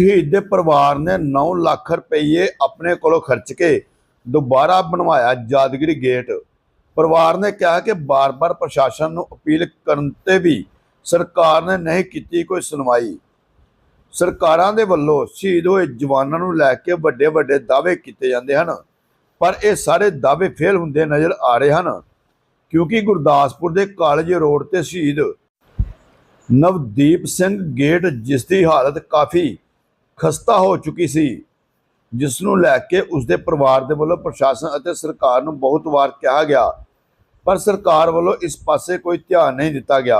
ਸ਼ਹੀਦ ਦੇ ਪਰਿਵਾਰ ਨੇ 9 ਲੱਖ ਰੁਪਏ ਆਪਣੇ ਕੋਲੋਂ ਖਰਚ ਕੇ ਦੁਬਾਰਾ ਬਣਵਾਇਆ ਯਾਦਗਿਰੀ ਗੇਟ। ਪਰਿਵਾਰ ਨੇ ਕਿਹਾ ਕਿ ਬਾਰ-ਬਾਰ ਪ੍ਰਸ਼ਾਸਨ ਨੂੰ ਅਪੀਲ ਕਰਨ ਤੇ ਵੀ ਸਰਕਾਰ ਨੇ ਨਹੀਂ ਕੀਤੀ ਕੋਈ ਸੁਣਵਾਈ। ਸਰਕਾਰਾਂ ਦੇ ਵੱਲੋਂ ਸ਼ਹੀਦ ਹੋਏ ਜਵਾਨਾਂ ਨੂੰ ਲੈ ਕੇ ਵੱਡੇ ਵੱਡੇ ਦਾਅਵੇ ਕੀਤੇ ਜਾਂਦੇ ਹਨ, ਪਰ ਇਹ ਸਾਰੇ ਦਾਅਵੇ ਫੇਲ ਹੁੰਦੇ ਨਜ਼ਰ ਆ ਰਹੇ ਹਨ, ਕਿਉਂਕਿ ਗੁਰਦਾਸਪੁਰ ਦੇ ਕਾਲਜ ਰੋਡ ਤੇ ਸ਼ਹੀਦ ਨਵਦੀਪ ਸਿੰਘ ਗੇਟ ਜਿਸ ਦੀ ਹਾਲਤ ਕਾਫੀ ਖਸਤਾ ਹੋ ਚੁੱਕੀ ਸੀ ਜਿਸ ਨੂੰ ਲੈ ਕੇ ਉਸ ਦੇ ਪਰਿਵਾਰ ਦੇ ਵੱਲੋਂ ਪ੍ਰਸ਼ਾਸਨ ਅਤੇ ਸਰਕਾਰ ਨੂੰ ਬਹੁਤ ਵਾਰ ਕਿਹਾ ਗਿਆ, ਪਰ ਸਰਕਾਰ ਵੱਲੋਂ ਇਸ ਪਾਸੇ ਕੋਈ ਧਿਆਨ ਨਹੀਂ ਦਿੱਤਾ ਗਿਆ,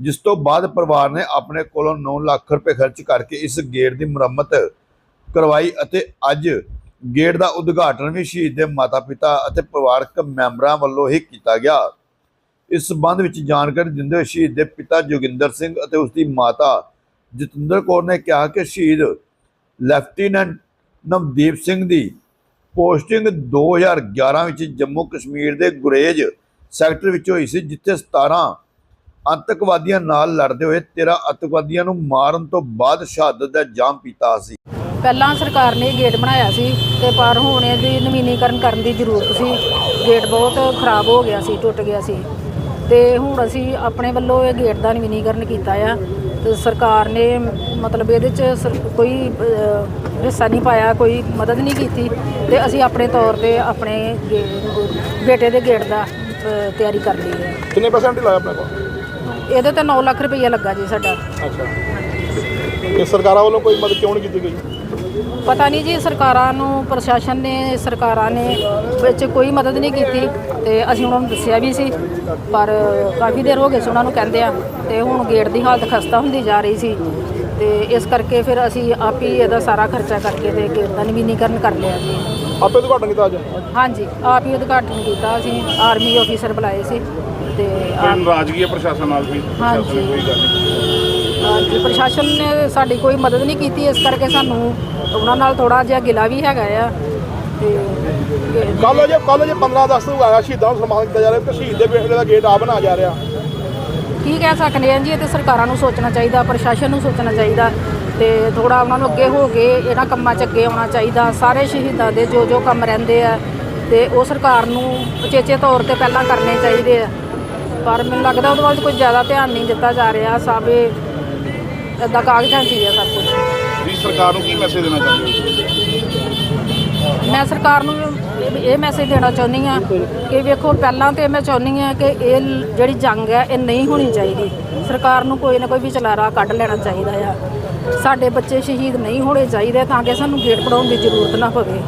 ਜਿਸ ਤੋਂ ਬਾਅਦ ਪਰਿਵਾਰ ਨੇ ਆਪਣੇ ਕੋਲੋਂ 9 ਲੱਖ ਰੁਪਏ ਖਰਚ ਕਰਕੇ ਇਸ ਗੇਟ ਦੀ ਮੁਰੰਮਤ ਕਰਵਾਈ ਅਤੇ ਅੱਜ ਗੇਟ ਦਾ ਉਦਘਾਟਨ ਵੀ ਸ਼ਹੀਦ ਦੇ ਮਾਤਾ-ਪਿਤਾ ਅਤੇ ਪਰਿਵਾਰਕ ਮੈਂਬਰਾਂ ਵੱਲੋਂ ਹੀ ਕੀਤਾ ਗਿਆ। ਇਸ ਸੰਬੰਧ ਵਿੱਚ ਜਾਣਕਾਰੀ ਦਿੰਦੇ ਹੋਏ ਸ਼ਹੀਦ ਦੇ ਪਿਤਾ ਜੋਗਿੰਦਰ ਸਿੰਘ ਅਤੇ ਉਸ ਦੀ ਮਾਤਾ ਜਤਿੰਦਰ ਕੌਰ ਨੇ ਕਿਹਾ ਕਿ ਸ਼ਹੀਦ ਲੈਫਟੀਨੈਂਟ ਨਵਦੀਪ ਸਿੰਘ ਦੀ ਪੋਸਟਿੰਗ 2011 ਵਿੱਚ ਜੰਮੂ ਕਸ਼ਮੀਰ ਦੇ ਗੁਰੇਜ ਸੈਕਟਰ ਵਿੱਚ ਹੋਈ ਸੀ, ਜਿੱਥੇ 17 ਅੰਤਕਵਾਦੀਆਂ ਨਾਲ ਲੜਦੇ ਹੋਏ 13 ਅੱਤਵਾਦੀਆਂ ਨੂੰ ਮਾਰਨ ਤੋਂ ਬਾਅਦ ਸ਼ਹਾਦਤ ਦਾ ਜਾਮ ਪੀਤਾ ਸੀ। ਪਹਿਲਾਂ ਸਰਕਾਰ ਨੇ ਗੇਟ ਬਣਾਇਆ ਸੀ ਤੇ ਪਰ ਹੁਣ ਇਹਦੀ ਨਵੀਨੀਕਰਨ ਕਰਨ ਦੀ ਜ਼ਰੂਰਤ ਸੀ। ਗੇਟ ਬਹੁਤ ਖਰਾਬ ਹੋ ਗਿਆ ਸੀ, ਟੁੱਟ ਗਿਆ ਸੀ। ਤੇ ਹੁਣ ਅਸੀਂ ਆਪਣੇ ਵੱਲੋਂ ਇਹ ਗੇਟ ਦਾ ਨਵੀਨੀਕਰਨ ਕੀਤਾ ਆ। ਤੇ ਸਰਕਾਰ ਨੇ ਮਤਲਬ ਇਹਦੇ ਚ ਸਰ- ਕੋਈ ਅਹ, ਹਿੱਸਾ ਨਹੀਂ ਪਾਇਆ ਕੋਈ ਮਦਦ ਨਹੀਂ ਕੀਤੀ ਤੇ ਅਸੀਂ ਆਪਣੇ ਤੌਰ ਤੇ ਆਪਣੇ ਗੇ- ਬੇਟੇ ਦੇ ਗੇਟ ਦਾ ਅਹ, ਤਿਆਰੀ ਕਰ ਲਈ ਹੈ। ਕਿੰਨੇ ਪਰਸੈਂਟ ਲਾਇਆ ਆਪਣੇ ਕੋਲ? ਇਹਦੇ ਤੇ 9 ਲੱਖ ਰੁਪਈਆ ਲੱਗਾ ਜੀ ਸਾਡਾ। ਅੱਛਾ। ਤੇ ਸਰਕਾਰਾਂ ਵੱਲੋਂ ਕੋਈ ਮਦਦ ਕਿਉਂ ਨਹੀਂ ਕੀਤੀ ਗਈ? ਪਤਾ ਨਹੀਂ ਜੀ ਸਰਕਾਰਾਂ ਨੂੰ ਪ੍ਰਸ਼ਾਸਨ ਨੇ ਸਰਕਾਰਾਂ ਨੇ ਵਿੱਚ ਕੋਈ ਮਦਦ ਨਹੀਂ ਕੀਤੀ। ਤੇ ਅਸੀਂ ਉਹਨਾਂ ਨੂੰ ਦੱਸਿਆ ਵੀ ਸੀ ਪਰ ਕਾਫੀ ਦੇਰ ਹੋ ਗਈ ਸੀ ਉਹਨਾਂ ਨੂੰ ਕਹਿੰਦੇ ਆ ਤੇ ਹੁਣ ਗੇਟ ਦੀ ਹਾਲਤ ਖਸਤਾ ਹੁੰਦੀ ਜਾ ਰਹੀ ਸੀ। ਤੇ ਇਸ ਕਰਕੇ ਫਿਰ ਅਸੀਂ ਆਪ ਹੀ ਇਹਦਾ ਸਾਰਾ ਖਰਚਾ ਕਰਕੇ ਤੇ ਗੇਟ ਦਾ ਨਵੀਨੀਕਰਨ ਕਰ ਲਿਆ ਜੀ। ਆਪੇ ਉਦਘਾਟਨ ਕੀਤਾ ਅੱਜ? ਹਾਂਜੀ ਆਪ ਹੀ ਉਦਘਾਟਨ ਕੀਤਾ ਅਸੀਂ ਆਰਮੀ ਆਫੀਸਰ ਬੁਲਾਏ ਸੀ ਤੇ ਆਪ ਨਾਰਾਜ਼ਗੀ ਹੈ ਪ੍ਰਸ਼ਾਸਨ ਨਾਲ ਵੀ ਪ੍ਰਸ਼ਾਸਨ ਨੇ ਕੋਈ ਗੱਲ ਨਹੀਂ। ਹਾਂਜੀ ਪ੍ਰਸ਼ਾਸਨ ਨੇ ਸਾਡੀ ਕੋਈ ਮਦਦ ਨਹੀਂ ਕੀਤੀ ਇਸ ਕਰਕੇ ਸਾਨੂੰ ਉਹਨਾਂ ਨਾਲ ਥੋੜਾ ਜਿਹਾ ਗਿਲਾ ਵੀ ਹੈਗਾ ਆ ਤੇ ਕੱਲ ਜੇ ਕੱਲ ਜੇ 15 ਅਗਸਤ ਨੂੰ ਆਇਆ ਸ਼ਹੀਦਾਂ ਨੂੰ ਸਨਮਾਨ ਕੀਤਾ ਜਾ ਰਿਹਾ ਤੇ ਸ਼ਹੀਦ ਦੇ ਬੇਟੇ ਦਾ ਗੇਟ ਆ ਬਣਾ ਜਾ ਰਿਹਾ। ਕੀ ਕਹਿ ਸਕਦੇ ਹਾਂ ਜੀ ਇਹ ਤੇ ਸਰਕਾਰਾਂ ਨੂੰ ਸੋਚਣਾ ਚਾਹੀਦਾ ਪ੍ਰਸ਼ਾਸਨ ਨੂੰ ਸੋਚਣਾ ਚਾਹੀਦਾ ਤੇ ਥੋੜਾ ਉਹਨਾਂ ਨੂੰ ਅੱਗੇ ਹੋ ਕੇ ਇਹਨਾਂ ਕੰਮਾਂ 'ਚ ਅੱਗੇ ਆਉਣਾ ਚਾਹੀਦਾ। ਸਾਰੇ ਸ਼ਹੀਦਾਂ ਦੇ ਜੋ ਜੋ ਕੰਮ ਰਹਿੰਦੇ ਆ ਤੇ ਉਹ ਸਰਕਾਰ ਨੂੰ ਉਚੇਚੇ ਤੌਰ ਤੇ ਪਹਿਲਾਂ ਕਰਨੇ ਚਾਹੀਦੇ ਆ। ਪਰ ਮੈਨੂੰ ਲੱਗਦਾ ਉਹਦੇ ਵੱਲ ਕੋਈ ਜ਼ਿਆਦਾ ਧਿਆਨ ਨਹੀਂ ਦਿੱਤਾ ਜਾ ਰਿਹਾ ਸਭ ਇਹ ਏਦਾਂ ਕਾਗਜ਼ਾਂ 'ਚ ਹੀ ਆ ਸਭ ਕੁਝ ਵੀ ਸਰਕਾਰ ਨੂੰ ਕੀ ਮੈਸੇਜ ਦੇਣਾ ਚਾਹੁੰਦੇ ਮੈਂ ਸਰਕਾਰ ਨੂੰ ਇਹ- ਮੈਸੇਜ ਦੇਣਾ ਚਾਹੁੰਦੀ ਆ ਕਿ ਵੇਖੋ, ਪਹਿਲਾਂ ਤੇ ਮੈਂ ਚਾਹੁੰਦੀ ਆ ਕਿ ਇਹ ਜਿਹੜੀ ਜੰਗ ਹੈ, ਇਹ ਨਹੀਂ ਹੋਣੀ ਚਾਹੀਦੀ। ਸਰਕਾਰ ਨੂੰ ਕੋਈ ਨਾ ਕੋਈ ਵਿਚਲਾਰਾ ਕੱਢ ਲੈਣਾ ਚਾਹੀਦਾ ਆ। ਸਾਡੇ ਬੱਚੇ ਸ਼ਹੀਦ ਨਹੀਂ ਹੋਣੇ ਚਾਹੀਦੇ ਤਾਂ ਕਿ ਸਾਨੂੰ ਗੇਟ ਪੜਾਉਣ ਦੀ ਜ਼ਰੂਰਤ ਨਾ ਪਵੇ।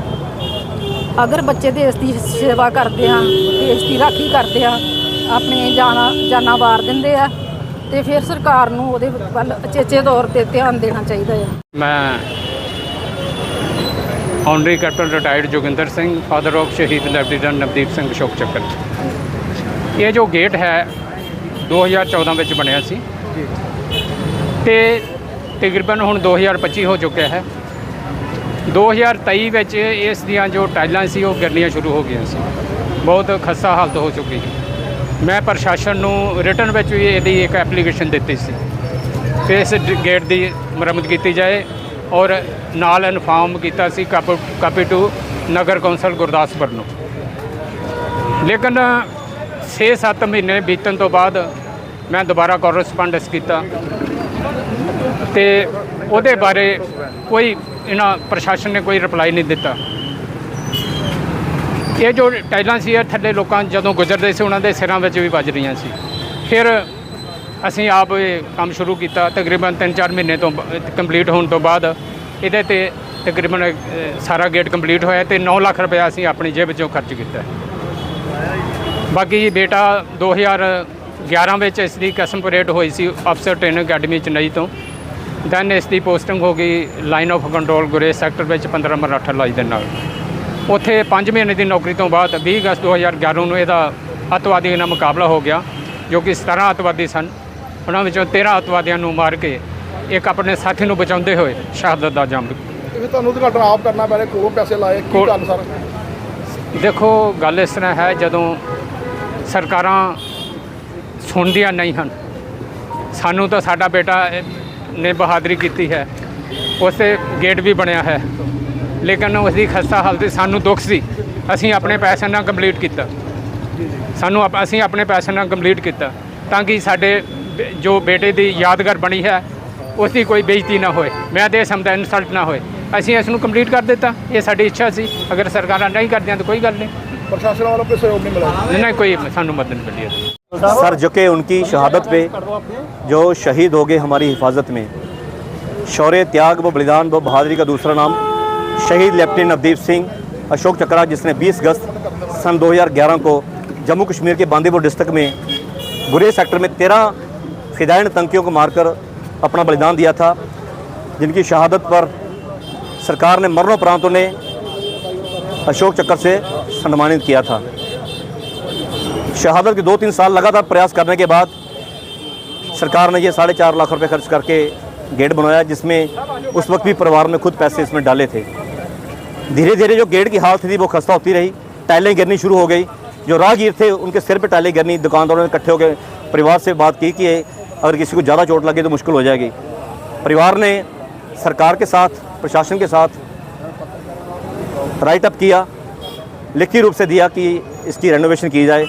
ਅਗਰ ਬੱਚੇ ਦੇਸ਼ ਦੀ ਸੇਵਾ ਕਰਦੇ ਆ, ਦੇਸ਼ ਦੀ ਰਾਖੀ ਕਰਦੇ ਆ, ਆਪਣੇ ਜਾਨਾਂ ਜਾਨਾਂ ਵਾਰ ਦਿੰਦੇ ਆ, ਤੇ ਫਿਰ ਸਰਕਾਰ ਨੂੰ ਉਹਦੇ ਵੱਲ ਅਚੇਚੇ ਤੌਰ ਤੇ ਧਿਆਨ ਦੇਣਾ ਚਾਹੀਦਾ ਆ। ਮੈਂ honorary captain retired Joginder Singh father of ਸ਼ਹੀਦ ਲੈਫਟੀਨੈਂਟ ਨਵਦੀਪ ਸਿੰਘ ਅਸ਼ੋਕ ਚੱਕਰ ਇਹ ਜੋ ਗੇਟ ਹੈ 2014 ਵਿੱਚ ਬਣਿਆ ਸੀ। ਤੇ ਤਕਰੀਬਨ ਹੁਣ 2025 ਹੋ ਚੁੱਕਿਆ ਹੈ। 2023 ਵਿੱਚ ਇਸ ਦੀਆਂ ਜੋ ਟਾਈਲਾਂ ਸੀ, ਉਹ ਗਿਰਨੀਆਂ ਸ਼ੁਰੂ ਹੋ ਗਈਆਂ ਸੀ। ਬਹੁਤ ਖਸਤਾ ਹਾਲਤ ਹੋ ਚੁੱਕੀ ਸੀ। ਮੈਂ ਪ੍ਰਸ਼ਾਸਨ ਨੂੰ ਰਿਟਰਨ ਵਿੱਚ ਵੀ ਇਹਦੀ ਇੱਕ ਐਪਲੀਕੇਸ਼ਨ ਦਿੱਤੀ ਸੀ। ਕਿ ਇਸ ਗੇਟ ਦੀ ਮੁਰੰਮਤ ਕੀਤੀ ਜਾਏ। ਔਰ ਨਾਲ ਇਨਫਾਰਮ ਕੀਤਾ ਸੀ ਕਾਪ- ਕਾਪੀ ਟੂ ਨਗਰ ਕੌਂਸਲ ਗੁਰਦਾਸਪੁਰ ਨੂੰ। ਲੇਕਿਨ 6-7 ਮਹੀਨੇ ਬੀਤਣ ਤੋਂ ਬਾਅਦ ਮੈਂ ਦੁਬਾਰਾ ਕੋਰਸਪੋਂਡੈਂਸ ਕੀਤਾ ਤੇ ਉਹਦੇ ਬਾਰੇ ਕੋਈ ਇਹਨਾਂ ਪ੍ਰਸ਼ਾਸਨ ਨੇ ਕੋਈ ਰਿਪਲਾਈ ਨਹੀਂ ਦਿੱਤਾ। ਇਹ ਜੋ ਟਾਈਲਾਂ ਸੀ ਇਹ ਥੱਲੇ ਲੋਕਾਂ ਜਦੋਂ ਗੁਜ਼ਰਦੇ ਸੀ, ਉਹਨਾਂ ਦੇ ਸਿਰਾਂ ਵਿੱਚ ਵੀ ਵੱਜ ਰਹੀਆਂ ਸੀ। ਫਿਰ ਅਸੀਂ ਆਪ ਇਹ ਕੰਮ ਸ਼ੁਰੂ ਕੀਤਾ ਤਕਰੀਬਨ 3-4 ਮਹੀਨੇ ਤੋਂ ਕੰਪਲੀਟ ਹੋਣ ਤੋਂ ਬਾਅਦ ਇਹਦੇ ਤੇ ਤਕਰੀਬਨ ਸਾਰਾ ਗੇਟ ਕੰਪਲੀਟ ਹੋਇਆ ਤੇ 9 ਲੱਖ ਰੁਪਏ ਅਸੀਂ ਆਪਣੀ ਜੇਬ ਵਿੱਚੋਂ ਖਰਚ ਕੀਤਾ। ਬਾਕੀ ਬੇਟਾ 2011 ਵਿੱਚ ਇਸ ਦੀ ਕਸਮ ਪਰੇਡ ਹੋਈ ਸੀ ਅਫਸਰ ਟ੍ਰੇਨਿੰਗ ਅਕੈਡਮੀ ਚੇਨਈ ਤੋਂ। ਦੈਨ ਇਸ ਦੀ ਪੋਸਟਿੰਗ ਹੋ ਗਈ line of control Gurez sector ਵਿੱਚ 15 ਮਰਾਠਾ ਲਾਈ ਦੇ ਨਾਲ। ਉੱਥੇ 5 ਮਹੀਨੇ ਦੀ ਨੌਕਰੀ ਤੋਂ ਬਾਅਦ 20 ਅਗਸਤ 2011 ਨੂੰ ਇਹਦਾ ਅੱਤਵਾਦੀਆਂ ਨਾਲ ਮੁਕਾਬਲਾ ਹੋ ਗਿਆ, ਜੋ ਕਿ 17 ਅੱਤਵਾਦੀ ਸਨ। ਉਹਨਾਂ ਵਿੱਚੋਂ 13 ਅੱਤਵਾਦੀਆਂ ਨੂੰ ਮਾਰ ਕੇ ਇੱਕ ਆਪਣੇ ਸਾਥੀ ਨੂੰ ਬਚਾਉਂਦੇ ਹੋਏ ਸ਼ਹਾਦਤ ਦਾ ਜਾਮ ਫਿਰ ਤੁਹਾਨੂੰ ਉਦਘਾਟਨ ਆਪ ਕਰਨਾ ਪੈ ਰਿਹਾ? ਕੋਲੋਂ ਪੈਸੇ ਲਾਏ? ਕੀ ਕਾਰਨ ਸਰ? ਦੇਖੋ ਗੱਲ ਇਸ ਤਰ੍ਹਾਂ ਹੈ ਜਦੋਂ ਸਰਕਾਰਾਂ ਸੁਣਦੀਆਂ ਨਹੀਂ ਹਨ ਸਾਨੂੰ ਤਾਂ ਸਾਡਾ ਬੇਟਾ ਇਹ ਨੇ ਬਹਾਦਰੀ ਕੀਤੀ ਹੈ ਉਸੇ ਗੇਟ ਵੀ ਬਣਿਆ ਹੈ ਲੇਕਿਨ ਉਸ ਦੀ ਖਸਤਾ ਹਾਲਤ ਸਾਨੂੰ ਦੁੱਖ ਸੀ। ਅਸੀਂ ਆਪਣੇ ਪੈਸੇ ਨਾਲ ਕੰਪਲੀਟ ਕੀਤਾ। ਸਾਨੂੰ ਅਸੀਂ ਆਪਣੇ ਪੈਸੇ ਨਾਲ ਕੰਪਲੀਟ ਕੀਤਾ ਤਾਂ ਕਿ ਸਾਡੇ ਜੋ ਬੇਟੇ ਦੀ ਯਾਦਗਾਰ ਬਣੀ ਹੈ ਉਸ ਦੀ ਕੋਈ ਬੇਇੱਜ਼ਤੀ ਨਾ ਹੋਏ ਮੈਂ ਤੇ ਸਮਝਦਾ ਇਨਸਲਟ ਨਾ ਹੋਏ ਅਸੀਂ ਇਸ ਨੂੰ ਕੰਪਲੀਟ ਕਰ ਦਿੱਤਾ ਇਹ ਸਾਡੀ ਇੱਛਾ ਸੀ ਅਗਰ ਸਰਕਾਰਾਂ ਨਹੀਂ ਕਰਦੀਆਂ ਤਾਂ ਕੋਈ ਗੱਲ ਨਹੀਂ ਪ੍ਰਸ਼ਾਸਨ ਵੱਲੋਂ ਕੋਈ ਸਹਿਯੋਗ ਨਹੀਂ ਮਿਲਿਆ ਨਹੀਂ ਕੋਈ ਸਾਨੂੰ ਮਦਦ ਨਹੀਂ ਮਿਲੀ ਹੈ सर जो कि उनकी शहादत पे जो शहीद हो गए हमारी हिफाजत में शौर्य त्याग व बलिदान व बहादुरी का दूसरा नाम शहीद लेफ्टिनेंट नवदीप सिंह अशोक चक्रा जिसने 20 अगस्त सन 2011 को जम्मू कश्मीर के बांदीपुर डिस्ट्रिक्ट में गुरे सेक्टर में तेरह फिदाइन तंकियों को मारकर अपना बलिदान दिया था, जिनकी शहादत पर सरकार ने मरणोपरांत उन्हें अशोक चक्र से सम्मानित किया था। शहादत के दो तीन साल लगातार प्रयास करने के बाद सरकार ने ये साढ़े चार लाख रुपए खर्च करके गेट बनवाया, जिसमें उस वक्त भी परिवार ने खुद पैसे इसमें डाले थे। धीरे धीरे जो गेट की हालत थी, वो खस्ता होती रही। टाइलें गिरनी शुरू हो गई। जो राहगीर थे, उनके सिर पे टाइलें गिरनी, दुकानदारों ने इकट्ठे होकर परिवार से बात की कि अगर किसी को ज़्यादा चोट लगे तो मुश्किल हो जाएगी। परिवार ने, सरकार के साथ, प्रशासन के साथ राइट अप किया लिखित रूप से दिया कि इसकी रेनोवेशन की जाए।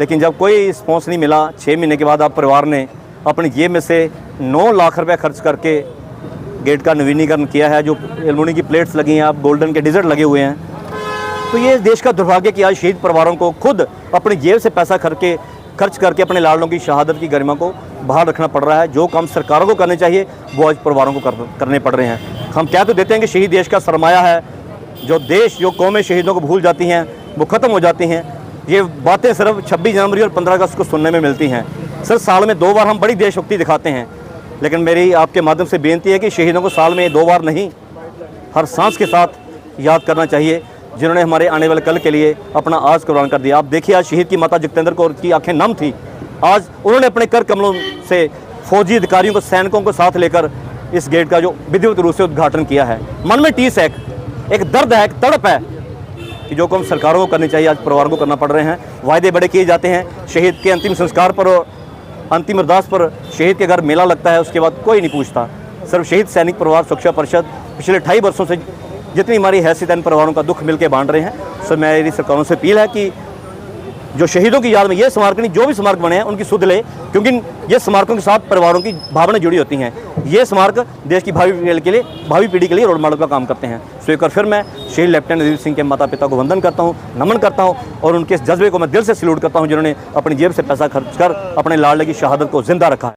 लेकिन जब कोई रिस्पॉन्स नहीं मिला छः महीने के बाद आप परिवार ने अपनी जेब में से नौ लाख रुपए खर्च करके गेट का नवीनीकरण किया है, जो एलुमिनी की प्लेट्स लगी हैं, आप गोल्डन के डिजर्ट लगे हुए हैं। तो ये देश का दुर्भाग्य कि आज शहीद परिवारों को खुद अपनी जेब से पैसा करके खर्च करके अपने लाडलों की शहादत की गरिमा को बाहर रखना पड़ रहा है। जो काम सरकारों को करने चाहिए वो आज परिवारों को कर, करने पड़ रहे हैं। हम क्या तो देते हैं कि शहीद देश का सरमाया है। जो देश जो कौमें शहीदों को भूल जाती हैं वो ख़त्म हो जाती हैं। ये बातें सिर्फ़ 26 जनवरी और 15 अगस्त को सुनने में मिलती हैं। सर साल में दो बार हम बड़ी देशभक्ति दिखाते हैं। लेकिन मेरी आपके माध्यम से बेनती है कि शहीदों को साल में दो बार नहीं हर सांस के साथ याद करना चाहिए। जिन्होंने हमारे आने वाले कल के लिए अपना आज कुर्बान कर दिया। आप देखिए, आज शहीद की माता जगतेंद्र कौर की आँखें नम थी। आज उन्होंने अपने कर कमलों से फौजी अधिकारियों को, सैनिकों को साथ लेकर इस गेट का जो विधिवत रूप से उद्घाटन किया है। मन में टीस है, एक- दर्द है, एक तड़प है कि जो काम सरकारों को करनी चाहिए, आज परिवारों को करना पड़ रहे हैं। वायदे बड़े किए जाते हैं शहीद के अंतिम संस्कार पर और अंतिम अरदास पर शहीद के घर मेला लगता है, उसके बाद कोई नहीं पूछता। सिर्फ़ शहीद सैनिक परिवार सुरक्षा परिषद पिछले ढाई वर्षों से जितनी हमारी हैसियत इन परिवारों का दुख मिलकर बांट रहे हैं, सो मेरी सरकारों से अपील है कि जो शहीदों की याद में ये स्मारक नहीं, जो भी स्मारक बने हैं, उनकी सुध ले, क्योंकि ये स्मारकों के साथ परिवारों की भावनाएँ जुड़ी होती हैं। ये स्मारक देश की भावी पीढ़ी के लिए, भावी पीढ़ी के लिए रोड मॉडल का काम करते हैं। सो एक बार फिर मैं शहीद लेफ्टिनेंट नजीर सिंह के माता पिता को वंदन करता हूँ, नमन करता हूँ, और उनके इस जज्बे को मैं दिल से सल्यूट करता हूँ, जिन्होंने अपनी जेब से पैसा खर्च कर अपने लाडले की शहादत को ज़िंदा रखा।